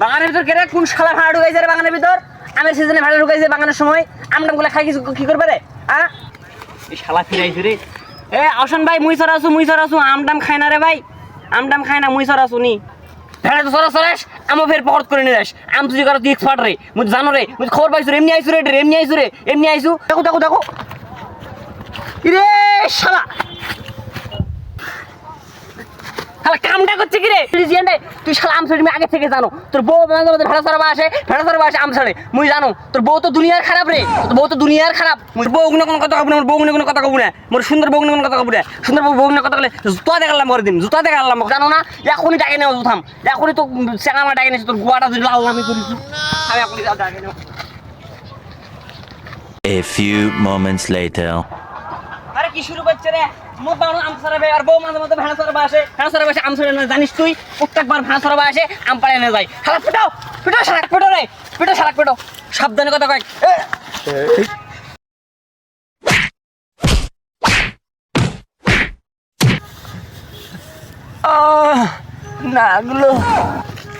বাগানের ভিতর কেরে কোন শালা ভাড়া ঢুকাইছে রে বাগানের ভিতর? আমের সিজনে ভাড়া ঢুকাইছে বাগানের সময়। আমডামগুলা খাই কিছু কি করবে রে? আ? এই শালা ফিরাইছে রে। এ অশন ভাই মুই সরাসু মুই সরাসু আমডাম খায় না রে ভাই। আমডাম খাই না মুই সরাসু নি ভেড়া তো সরা সরাস আমও ফের পকড় করে নিয়ে যাস। আম তুই কারও তুই এক্সপার্ট রে। মুই জানো রে, মুই খবর পাইছো রে, এমনি আইছু রে, এমনি আইছু রে, এমনি আইছু। দেখো দেখো দেখো। ইরে, শালা! শালা কামটা করছে কি রে? রিজিয়ান্ডে তুই শালা আম ছাড়ি আগে থেকে জানো। তোর বউ মাঝে মাঝে ভেড়া সরবা আসে ভেড়া সরবা আসে আম ছাড়ে। মুই জানো তোর বউ তো দুনিয়ার খারাপ রে। তোর বউ তো দুনিয়ার খারাপ। মোর বউ গুনে কোনো কথা কব না মোর বউ কোনো কথা কব না। মোর সুন্দর বউ গুনে কোনো কথা কব না। সুন্দর বউ গুনে কথা বলে জুতা দেখালাম মরে দিন জুতা দেখালাম। জানো না এখনই ডাকে নেও জুথাম এখনই তো চেঙামা ডাকে নিয়েছে তোর গোয়াটা যদি লাল আমি করেছি আমি এখনই ডাকে নেও। A few moments later. আরে কি শুরু করছে রে? মোর বানো আম সরাবে আর বউ মাঝে মাঝে ভেড়া সরাবে ভেড়া সরাবে আসে, আম সরাবে জানিস তুই? প্রত্যেকবার ভেড়া সরাবে আসে, আম পাড়ে না যায়। শালা পেটাও পেটাও শালাক পেটো রে পেটো সাবধানে কথা কয়। নাগলো